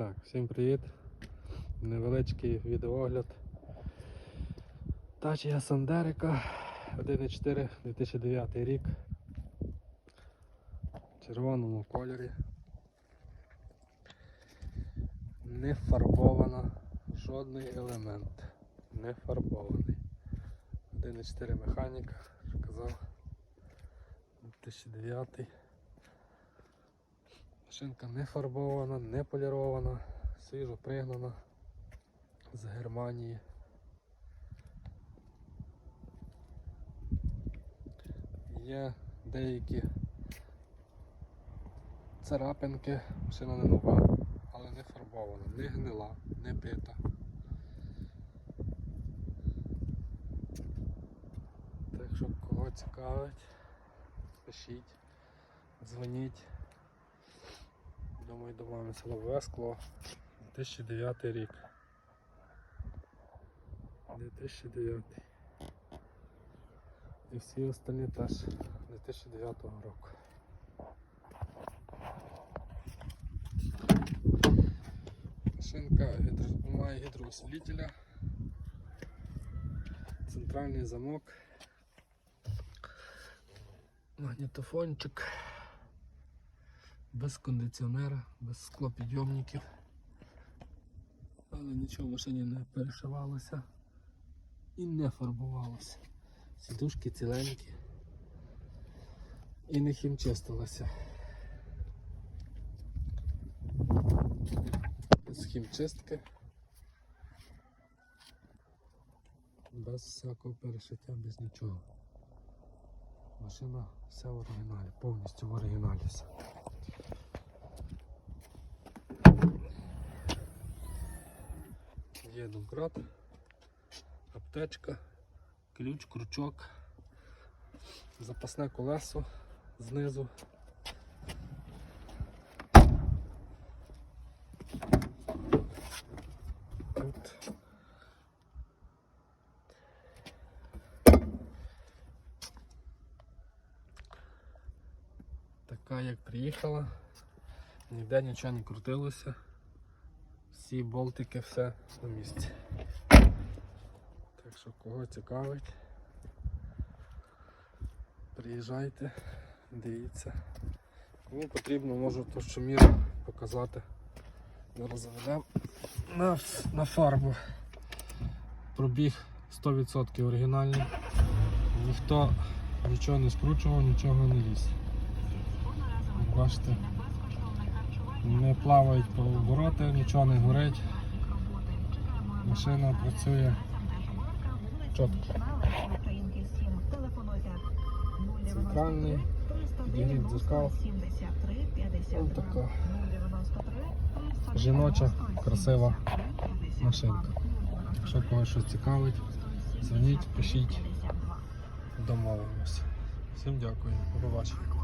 Так, всім привіт. Невеличкий відеогляд. Тачія Сандерика 1.4 2009 рік. В червоному кольорі. Не фарбована жодний елемент. Не фарбований. 1.4 механіка, що казав. 2009. Машинка не фарбована, не полірована, свіжо пригнана з Германії. Є деякі царапинки, машина не нова, але не фарбована, не гнила, не бита. Так що кого цікавить, пишіть, дзвоніть. Думаю, дома село скло. 2009 рік. 2009. І всі остальні теж 2009 року. Машинка гідро... має гідроусилителя. Центральний замок. Магнітофончик без кондиціонера, без склопідйомників. Але нічого в машині не перешивалося і не фарбувалося. Сідушки ціленькі і не хімчистилося. Без хімчистки. Без всякого перешиття, без нічого. Машина вся в оригіналі, повністю в оригіналі Є домкрат, аптечка, ключ, крючок, запасне колесо знизу. Тут така як приїхала, ніде нічого не крутилося. Всі болтики, все на місці. Так що кого цікавить, приїжджайте, дивіться. Кому потрібно, можу товщоміру показати. Зараз заведемо на, на фарбу. Пробіг 100% оригінальний. Ніхто нічого не скручував, нічого не ліз. Бачите, не плавають по обороти, нічого не горить. Машина працює чітко. Центральний, підігрів дзеркал. Ось така жіноча, красива машинка. Якщо когось щось цікавить, дзвоніть, пишіть, домовимося. Всім дякую, побачення.